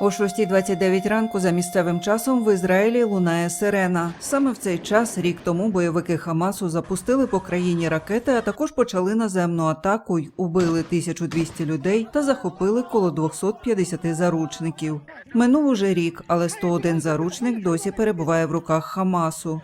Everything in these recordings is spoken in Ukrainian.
О 6.29 ранку за місцевим часом в Ізраїлі лунає сирена. Саме в цей час, рік тому, бойовики Хамасу запустили по країні ракети, а також почали наземну атаку й убили 1200 людей та захопили коло 250 заручників. Минув уже рік, але 101 заручник досі перебуває в руках Хамасу.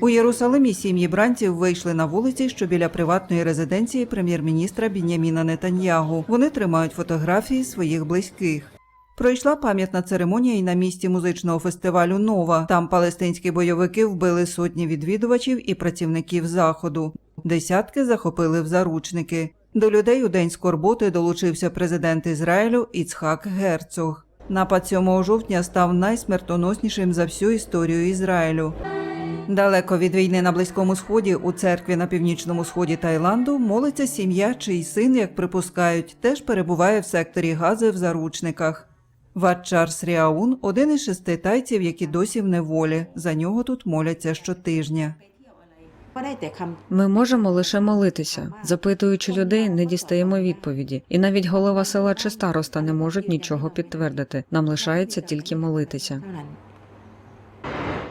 У Єрусалимі сім'ї бранців вийшли на вулиці, що біля приватної резиденції прем'єр-міністра Біняміна Нетаньягу. Вони тримають фотографії своїх близьких. Пройшла пам'ятна церемонія і на місці музичного фестивалю Нова. Там палестинські бойовики вбили сотні відвідувачів і працівників заходу. Десятки захопили в заручники. До людей у день скорботи долучився президент Ізраїлю Іцхак Герцог. Напад 7 жовтня став найсмертоноснішим за всю історію Ізраїлю. Далеко від війни на Близькому Сході у церкві на північному сході Таїланду молиться сім'я, чий син, як припускають, теж перебуває в секторі Гази в заручниках. Ват Сріаун один із шести тайців, які досі в неволі. За нього тут моляться щотижня. Ми можемо лише молитися, запитуючи людей, не дістаємо відповіді, і навіть голова села чи староста не можуть нічого підтвердити. Нам лишається тільки молитися.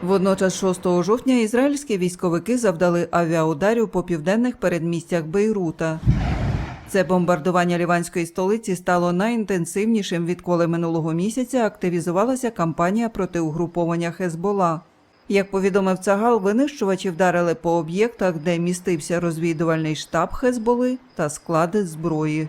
Водночас, 6 жовтня, ізраїльські військовики завдали авіаударів по південних передмістях Бейрута. Це бомбардування ліванської столиці стало найінтенсивнішим, відколи минулого місяця активізувалася кампанія проти угруповання Хезбола. Як повідомив Цагал, винищувачі вдарили по об'єктах, де містився розвідувальний штаб Хезболи та склади зброї.